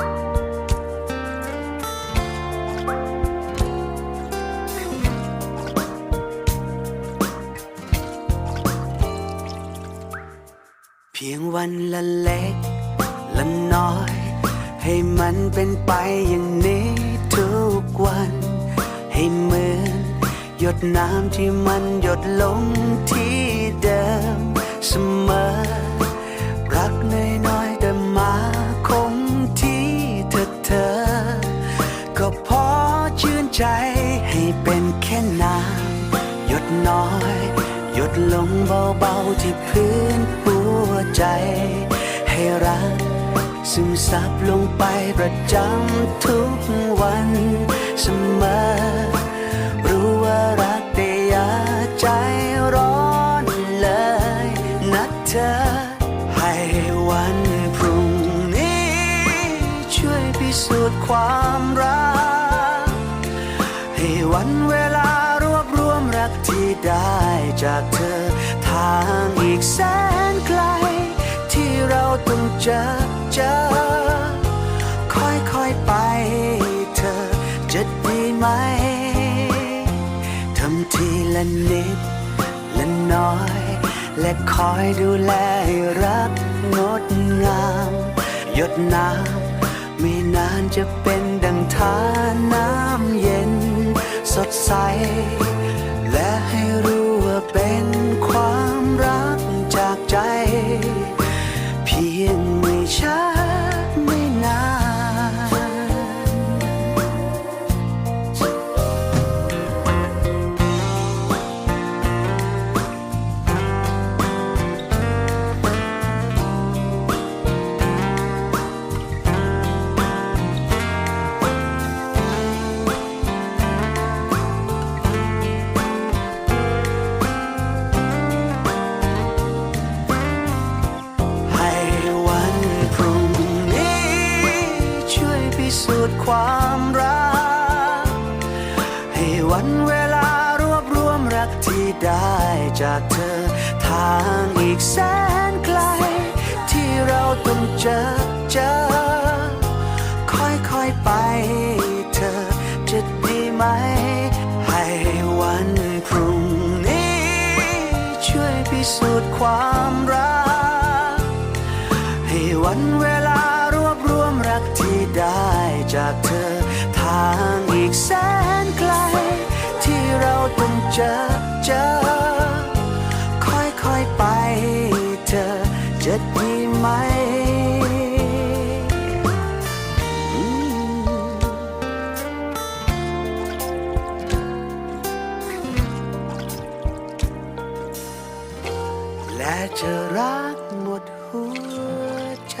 เพียงวันละเล็กละน้อย ให้มันเป็นไปอย่างนี้ทุกวัน ให้เหมือนหยดน้ำที่มันหยดลงที่เดิมเสมอ ใจให้เป็นแค่น้ำหยดน้อย หยดลงเบาๆที่พื้นหัวใจ ให้รักซึมซับลงไปประจำทุกวันเสมอ จอเจอค่อยๆไปเธอจะดีไหมทำทีละนิดละน้อย และคอยดูแลรักงดงาม หยดน้ำไม่นานจะเป็นดังทานน้ำเย็น สดใส จากเธอ ทางอีกแสนไกล ที่เราต้องเจอเจอ ค่อยๆไปเธอจะดีไหม ให้วันพรุ่งนี้ ช่วยพิสูจน์ความรัก ให้วันเวลารวบรวมรักที่ได้จากเธอ ทางอีกแสน ต้องเจอเจอ ค่อยๆไปเธอจะดีไหมและจะรักหมดหัวใจ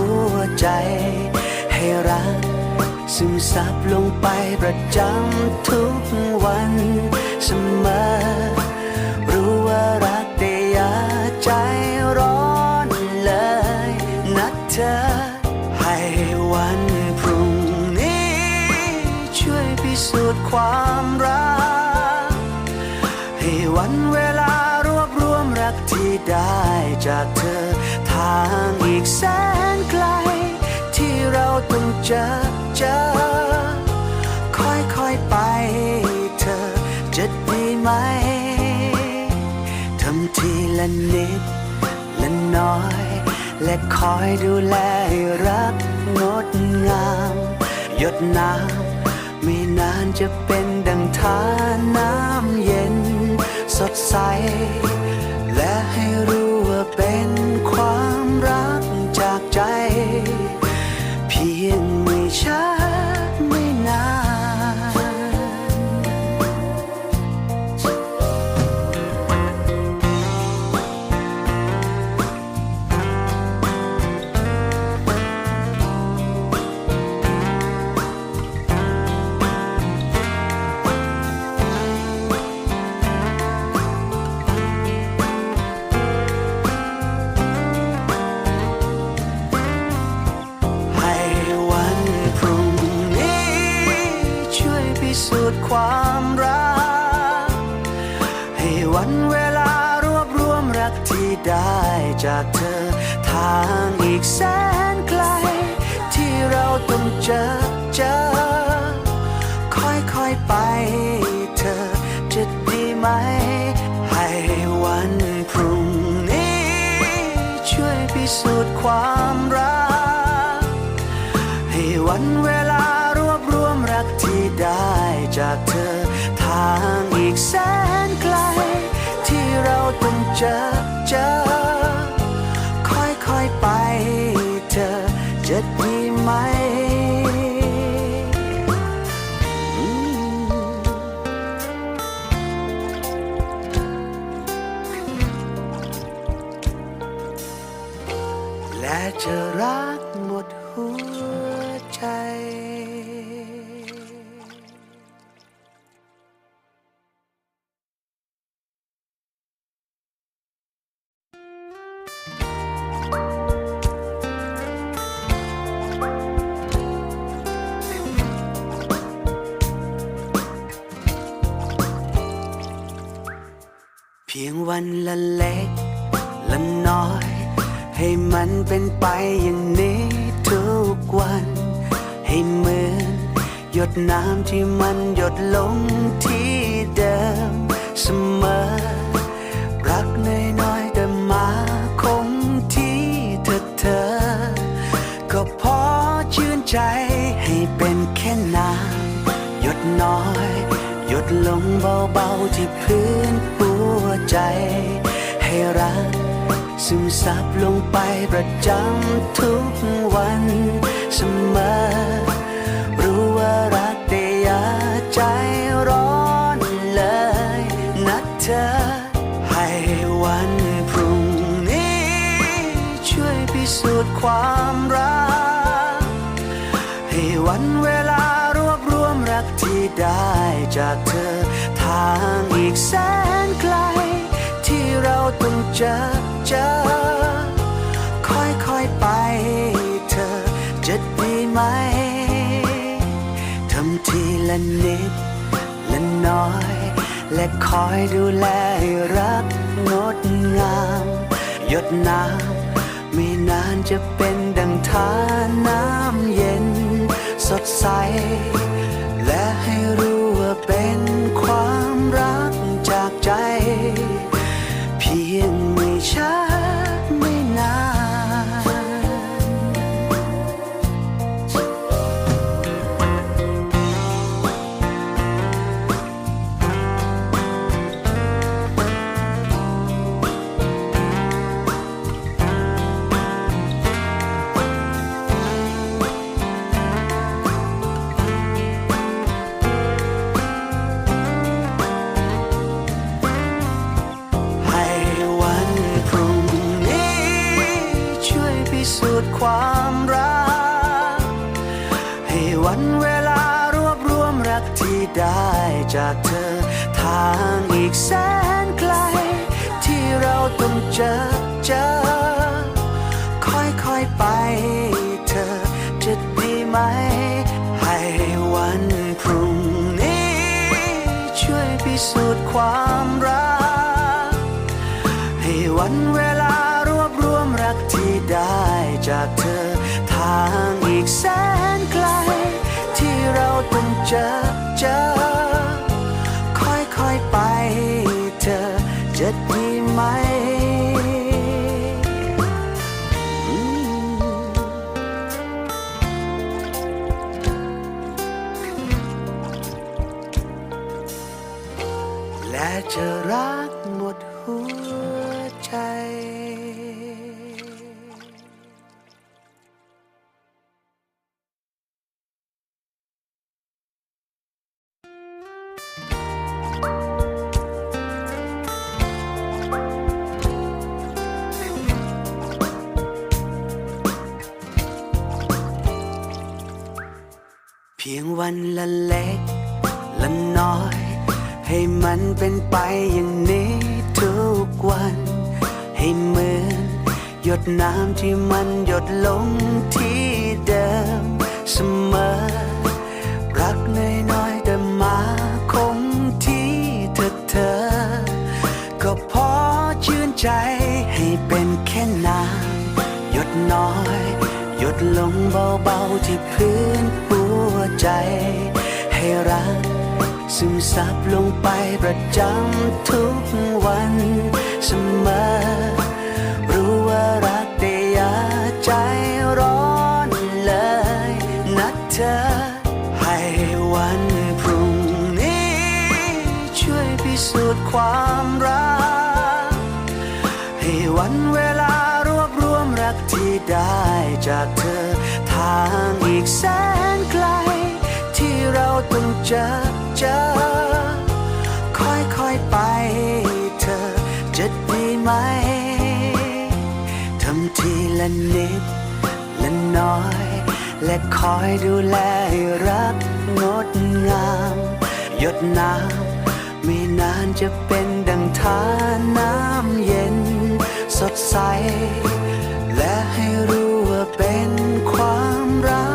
วใจ ให้รักซึมซับลงไปประจำทุกวันเสมอ รู้ว่ารักแต่อย่าใจร้อนเลยนะเธอ ให้วันพรุ่งนี้ ช่วยพิสูจน์ความรัก ให้วันเวลารวบรวมรักที่ได้จากเธอางอีกแสนไกล ที่เราต้องเจอเจอค่อยๆไปเธอจะดีไหมทำทีละนิดละน้อย และคอยดูแลรักงดงาม หยดน้ำไม่นานจะเป็นดังทาน้ำเย็น สดใส และให้รู้ เป็นความรักจากใจ สูจน์ความรัก ให้วันเวลารวบรวมรักที่ได้จากเธอ ทางอีกแสนไกล ที่เราต้องเจอเจอ ค่อยๆไปเธอจะดีไหม จะรักหมดหัวใจเพียงวันละเล็กละน้อย ให้มันเป็นไปอย่างนี้ทุกวัน ให้เหมือนหยดน้ำที่มันหยดลงที่เดิมเสมอ รักน้อยๆแต่มาคงที่เธอเธอ ก็พอชื่นใจให้เป็นแค่น้ำหยดน้อย หยดลงเบาๆที่พื้นหัวใจ ให้รัก ซึมซับลงไปประจำทุกวันเสมอ รู้ว่ารักแต่อย่าใจร้อนเลยนะเธอ ให้วันพรุ่งนี้ ช่วยพิสูจน์ความรัก ให้วันเวลารวบรวมรักที่ได้จากเธอ ทางอีกแสนไกล ที่เราต้องเจอ และคอยดูแลรักงดงาม หยดน้ำไม่นานจะเป็นดังทาน้ำเย็น สดใส และให้รู้ว่าเป็น เราต้อเจอเจอค่อยๆไปเธอจะดีไหม ให้วันพรุ่งนี้ ช่วยพิสูจน์ความรัก ใจพียงวันละเล็กละน้อย ให้มันเป็นไปอย่างนี้ทุกวัน ให้เหมือนหยดน้ำที่มันหยดลงที่เดิมเสมอ รักน้อยๆแต่มาคงที่เธอเธอ ก็พอชื่นใจให้เป็นแค่น้ำหยดน้อย หยดลงเบาๆที่พื้นหัวใจ ให้รัก ซึมซับลงไปประจำทุกวันเสมอ รู้ว่ารักแต่อย่าใจร้อนเลยนะเธอ ให้วันพรุ่งนี้ ช่วยพิสูจน์ความรัก ให้วันเวลารวบรวมรักที่ได้จากเธอ ทางอีกแสนไกล ที่เราต้องเจอเจอค่อยๆไปเธอจะดีไหมทำทีละนิดละน้อย และคอยดูแลรักงดงาม หยดน้ำไม่นานจะเป็นดังทานน้ำเย็น สดใส และให้รู้ว่าเป็นความรัก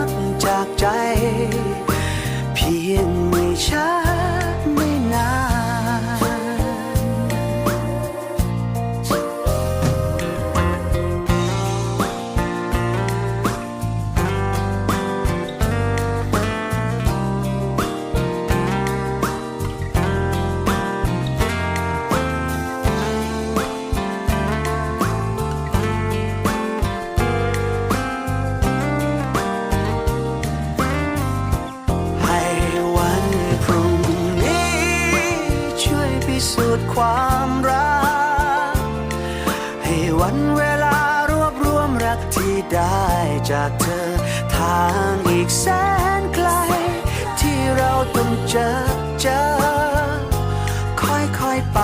ดความรัก ให้วันเวลารวบรวมรักที่ได้จากเธอ ทางอีกแสนไกล ที่เราต้องเจอเจอ ค่อยๆไป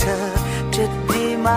เธอจะดีไหม